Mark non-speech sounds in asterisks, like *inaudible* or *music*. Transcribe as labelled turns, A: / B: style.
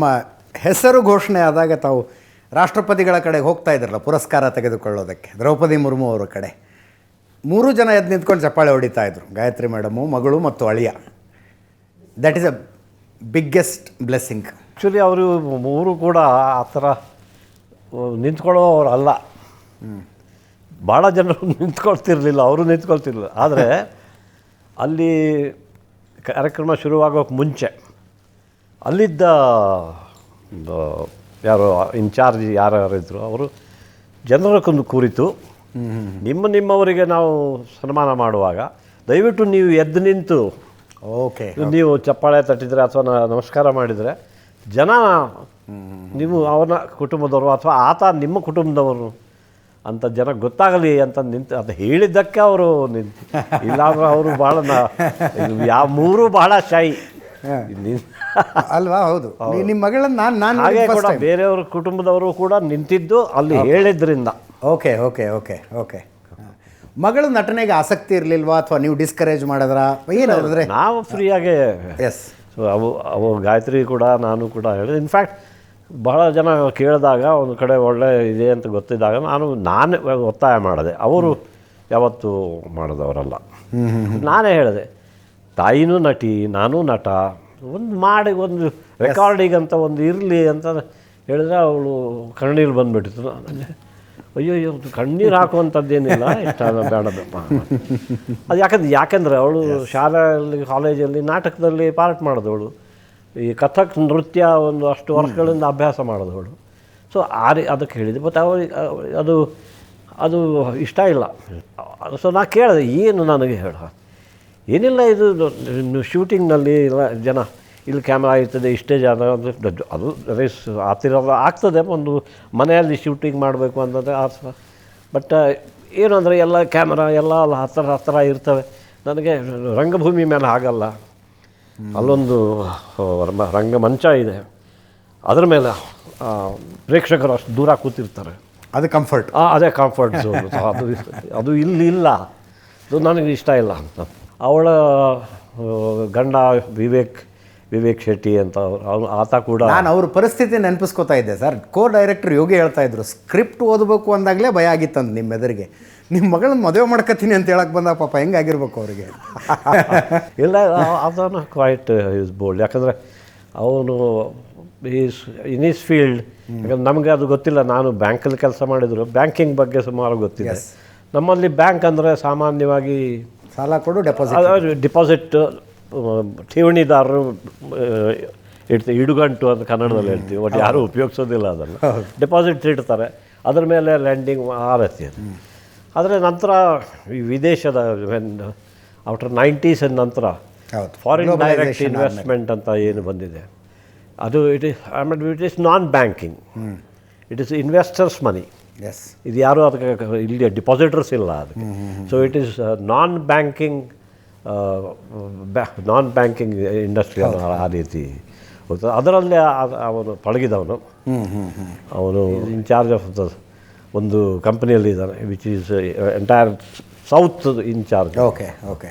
A: ತಮ್ಮ ಹೆಸರು ಘೋಷಣೆ ಆದಾಗ ತಾವು ರಾಷ್ಟ್ರಪತಿಗಳ ಕಡೆಗೆ ಹೋಗ್ತಾ ಇದ್ರಲ್ಲ ಪುರಸ್ಕಾರ ತೆಗೆದುಕೊಳ್ಳೋದಕ್ಕೆ. ದ್ರೌಪದಿ ಮುರ್ಮು ಅವರ ಕಡೆ. ಮೂರು ಜನ ಎದ್ದು ನಿಂತ್ಕೊಂಡು ಚಪ್ಪಾಳೆ ಹೊಡಿತಾ ಇದ್ರು. ಗಾಯತ್ರಿ ಮೇಡಮು, ಮಗಳು ಮತ್ತು ಅಳಿಯ. That is a biggest blessing
B: actually ಅವರು ಮೂರು ಕೂಡ ಆ ಥರ ನಿಂತ್ಕೊಳ್ಳೋರು ಅಲ್ಲ. ಭಾಳ ಜನರು *laughs* ನಿಂತ್ಕೊಳ್ತಿರ್ಲಿಲ್ಲ, ಅವರು ನಿಂತ್ಕೊಳ್ತಿರ್ಲಿಲ್ಲ. ಆದರೆ ಅಲ್ಲಿ ಕಾರ್ಯಕ್ರಮ ಶುರುವಾಗೋಕ್ಕೆ ಮುಂಚೆ ಅಲ್ಲಿದ್ದ ಯಾರು ಇನ್ಚಾರ್ಜ್ ಯಾರ್ಯಾರು ಇದ್ದರು ಅವರು ಜನರಕ್ಕೊಂದು ಕುರಿತು. ನಿಮ್ಮ ನಿಮ್ಮವರಿಗೆ ನಾವು ಸನ್ಮಾನ ಮಾಡುವಾಗ ದಯವಿಟ್ಟು ನೀವು ಎದ್ದು ನಿಂತು
A: ಓಕೆ
B: ನೀವು ಚಪ್ಪಾಳೆ ತಟ್ಟಿದರೆ ಅಥವಾ ನಮಸ್ಕಾರ ಮಾಡಿದರೆ ಜನ ನೀವು ಅವನ ಕುಟುಂಬದವರು ಅಥವಾ ಆತ ನಿಮ್ಮ ಕುಟುಂಬದವರು ಅಂತ ಜನ ಗೊತ್ತಾಗಲಿ ಅಂತ ನಿಂತು ಅದು ಹೇಳಿದ್ದಕ್ಕೆ ಅವರು ನಿಂತು. *laughs* ಇಲ್ಲಾಂದ್ರೆ ಅವರು ಭಾಳ ಯಾವ ಮೂರು ಭಾಳ ಶಾಯಿ
A: ಅಲ್ವಾ? ಹೌದು. ನಿಮ್ಮ ಮಗಳನ್ನ ನಾನು ನಾನು
B: ಹಾಗೆ ಕೂಡ ಬೇರೆಯವ್ರ ಕುಟುಂಬದವರು ಕೂಡ ನಿಂತಿದ್ದು ಅಲ್ಲಿ ಹೇಳಿದ್ರಿಂದ.
A: Okay okay okay okay. ಮಗಳು ನಟನೆಗೆ ಆಸಕ್ತಿ ಇರಲಿಲ್ವಾ? ಅಥವಾ ನೀವು ಡಿಸ್ಕರೇಜ್ ಮಾಡಿದ್ರಾ? ಏನಾದ್ರೆ
B: ನಾವು ಫ್ರೀಯಾಗೆ
A: ಎಸ್
B: ಸೊ ಅವು ಅವು ಗಾಯತ್ರಿ ಕೂಡ ನಾನು ಕೂಡ ಹೇಳಿದೆ. ಇನ್ಫ್ಯಾಕ್ಟ್ ಬಹಳ ಜನ ಕೇಳಿದಾಗ ಒಂದು ಕಡೆ ಒಳ್ಳೆ ಇದೆ ಅಂತ ಗೊತ್ತಿದ್ದಾಗ ನಾನು ನಾನೇ ಒತ್ತಾಯ ಮಾಡಿದೆ. ಅವರು ಯಾವತ್ತೂ ಮಾಡಿದವರಲ್ಲ. ನಾನೇ ಹೇಳಿದೆ. ತಾಯಿನೂ ನಟಿ ನಾನೂ ನಟ. ಒಂದು ಮಾಡಿ ಒಂದು ರೆಕಾರ್ಡಿಗೆ ಅಂತ ಒಂದು ಇರಲಿ ಅಂತ ಹೇಳಿದ್ರೆ ಅವಳು ಕಣ್ಣೀರು ಬಂದುಬಿಟ್ಟಿತು ನನಗೆ ಅಯ್ಯೋ ಅಯ್ಯೋ ಕಣ್ಣೀರು ಹಾಕುವಂಥದ್ದೇನಿಲ್ಲ ಇಷ್ಟ ಬೇಡದಪ್ಪ ಅದು ಯಾಕಂದ್ರೆ ಯಾಕೆಂದರೆ ಅವಳು ಶಾಲೆಯಲ್ಲಿ ಕಾಲೇಜಲ್ಲಿ ನಾಟಕದಲ್ಲಿ ಪಾರ್ಟ್ ಮಾಡಿದವಳು. ಈ ಕಥಕ್ ನೃತ್ಯ ಒಂದು ಅಷ್ಟು ವರ್ಷಗಳಿಂದ ಅಭ್ಯಾಸ ಮಾಡಿದವಳು. ಸೊ ಆ ರೀ ಅದಕ್ಕೆ ಹೇಳಿದೆ ಮತ್ತು ಅವಳು ಅದು ಅದು ಇಷ್ಟ ಇಲ್ಲ. ಸೊ ನಾ ಕೇಳಿದೆ ಏನು ನನಗೆ ಹೇಳ? ಏನಿಲ್ಲ ಇದು ಶೂಟಿಂಗ್ನಲ್ಲಿ ಇಲ್ಲ ಜನ ಇಲ್ಲಿ ಕ್ಯಾಮ್ರಾ ಇರ್ತದೆ ಇಷ್ಟೇ ಜನ ಅದು ಅದು ರೇಸ್ ಹತ್ತಿರ ಆಗ್ತದೆ ಒಂದು ಮನೆಯಲ್ಲಿ ಶೂಟಿಂಗ್ ಮಾಡಬೇಕು ಅಂತಂದರೆ ಆ ಬಟ್ ಏನು ಅಂದರೆ ಎಲ್ಲ ಕ್ಯಾಮ್ರಾ ಎಲ್ಲ ಅಲ್ಲಿ ಹತ್ತಿರ ಹತ್ತಿರ ಇರ್ತವೆ. ನನಗೆ ರಂಗಭೂಮಿ ಮೇಲೆ ಆಗಲ್ಲ ಅಲ್ಲೊಂದು ರಂಗ ಮಂಚ ರಂಗಮಂಚ ಇದೆ. ಅದರ ಮೇಲೆ ಪ್ರೇಕ್ಷಕರು ಅಷ್ಟು ದೂರ ಕೂತಿರ್ತಾರೆ.
A: ಅದು ಕಂಫರ್ಟ್
B: ಅದೇ ಕಂಫರ್ಟ್ ಝೋನ್ *laughs* ಅದು ಅದು ಇಲ್ಲಿ ಇಲ್ಲ. ಅದು ನನಗೆ ಇಷ್ಟ ಇಲ್ಲ ಅಂತ. ಅವಳ ಗಂಡ ವಿವೇಕ್ ವಿವೇಕ್ ಶೆಟ್ಟಿ ಅಂತ ಅವ್ರು- ಅವ್ನು ಆತ ಕೂಡ
A: ನಾನು ಅವ್ರ ಪರಿಸ್ಥಿತಿ ನೆನಪಿಸ್ಕೋತಾ ಇದ್ದೆ ಸರ್. ಕೋ ಡೈರೆಕ್ಟರ್ ಯೋಗಿ ಹೇಳ್ತಾ ಇದ್ರು ಸ್ಕ್ರಿಪ್ಟ್ ಓದಬೇಕು ಅಂದಾಗಲೇ ಭಯ ಆಗಿತ್ತಂದು ನಿಮ್ಮ ಎದುರಿಗೆ ನಿಮ್ಮ ಮಗಳನ್ನ ಮದುವೆ ಮಾಡ್ಕೊತೀನಿ ಅಂತ ಹೇಳಕ್ ಬಂದ ಪಾಪ ಹೆಂಗಾಗಿರ್ಬೇಕು ಅವರಿಗೆ? *laughs*
B: ಇಲ್ಲ ಅದನ್ನು ಕ್ವೈಟ್ ಇಸ್ ಬೋಲ್ಡ್ ಯಾಕಂದರೆ ಅವನು ಈಸ್ ಇನ್ ಈಸ್ ಫೀಲ್ಡ್ ಯಾಕಂದ್ರೆ ನಮಗೆ ಅದು ಗೊತ್ತಿಲ್ಲ ನಾನು ಬ್ಯಾಂಕಲ್ಲಿ ಕೆಲಸ ಮಾಡಿದ್ರು. ಬ್ಯಾಂಕಿಂಗ್ ಬಗ್ಗೆ ಸುಮಾರು ಗೊತ್ತಿದೆ. ನಮ್ಮಲ್ಲಿ ಬ್ಯಾಂಕ್ ಅಂದರೆ ಸಾಮಾನ್ಯವಾಗಿ
A: ಸಾಲ ಕೊಡು ಡೆಪಾಸಿಟ್
B: ಡೆಪಾಸಿಟ್ ಠೇವಣಿದಾರರು ಇಡ್ತೀವಿ ಇಡುಗಂಟು ಅಂತ ಕನ್ನಡದಲ್ಲಿ ಹೇಳ್ತೀವಿ ಬಟ್ ಯಾರೂ ಉಪಯೋಗಿಸೋದಿಲ್ಲ ಅದನ್ನು. ಡೆಪಾಸಿಟ್ ಇಡ್ತಾರೆ. ಅದರ ಮೇಲೆ ಲ್ಯಾಂಡಿಂಗ್ ಆ ರೀತಿ ಅದು ಆದರೆ ನಂತರ ಈ ವಿದೇಶದ ಆಫ್ಟರ್ ನೈಂಟೀಸ್ ನಂತರ. ಫಾರಿನ್ ಡೈರೆಕ್ಟ್ ಇನ್ವೆಸ್ಟ್ಮೆಂಟ್ ಅಂತ ಏನು ಬಂದಿದೆ. ಅದು it is mean it is non banking it is investors money
A: is
B: ಇದು ಯಾರು ಅದಕ್ಕೆ ಇಲ್ಲಿ ಡಿಪಾಸಿಟರ್ಸ್ ಇಲ್ಲ ಅದಕ್ಕೆ. So it is non banking non banking industry ಆ ರೀತಿ. ಅದರಲ್ಲೇ ಅವನು ಪಳಗಿದವನು. ಅವನು ಇನ್ಚಾರ್ಜ್ ಆಫ್ ದ ಒಂದು ಕಂಪನಿಯಲ್ಲಿ ಇದ್ದಾನೆ which is entire south incharge
A: okay okay